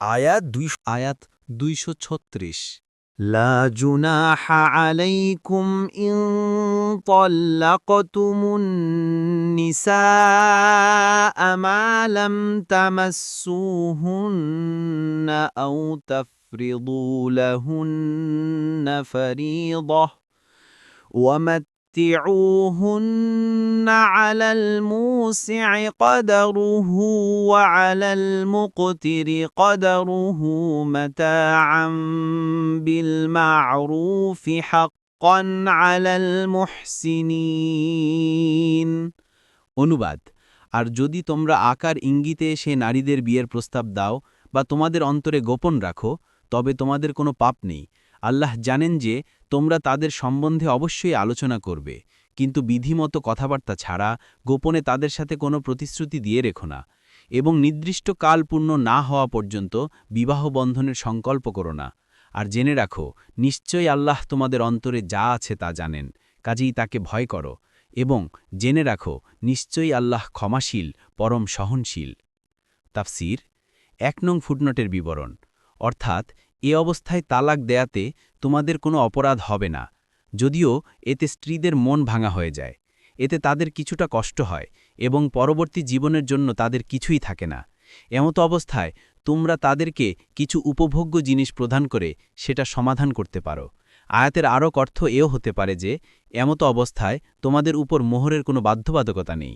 আয়াত দুই আয়াত দুইশো ছত্রিশ لا جناح عليكم إن طلقتم النساء ما لم تمسوهن أو تفرضوا لهن فريضة ومتعوهن على الموسع قدره وعلى المقتر قدره متاعا بالمعروف حقا على المحسنين অনুবাদ আর যদি তোমরা আকার ইঙ্গিতে সে নারীদের বিয়ের প্রস্তাব দাও বা তোমাদের অন্তরে গোপন রাখো তবে তোমাদের কোনো পাপ নেই আল্লাহ জানেন যে তোমরা তাদের সম্বন্ধে অবশ্যই আলোচনা করবে, কিন্তু বিধিমতো কথাবার্তা ছাড়া গোপনে তাদের সাথে কোনো প্রতিশ্রুতি দিয়ে রেখো না এবং নির্দিষ্ট কাল পূর্ণ না হওয়া পর্যন্ত বিবাহ বন্ধনের সংকল্প করো না। আর জেনে রাখো, নিশ্চয়ই আল্লাহ তোমাদের অন্তরে যা আছে তা জানেন, কাজেই তাকে ভয় করো এবং জেনে রাখো, নিশ্চয়ই আল্লাহ ক্ষমাশীল, পরম সহনশীল। তাফসির, এক নং ফুটনটের বিবরণ, অর্থাৎ এ অবস্থায় তালাক দেয়াতে তোমাদের কোনো অপরাধ হবে না। যদিও এতে স্ত্রীদের মন ভাঙা হয়ে যায়। এতে তাদের কিছুটা কষ্ট হয় এবং পরবর্তী জীবনের জন্য তাদের কিছুই থাকে না। এমতো অবস্থায় তোমরা তাদেরকে কিছু উপভোগ্য জিনিস প্রদান করে সেটা সমাধান করতে পারো। আয়াতের আরও অর্থ এও হতে পারে যে, এমতো অবস্থায় তোমাদের উপর মোহরের কোনো বাধ্যবাধকতা নেই।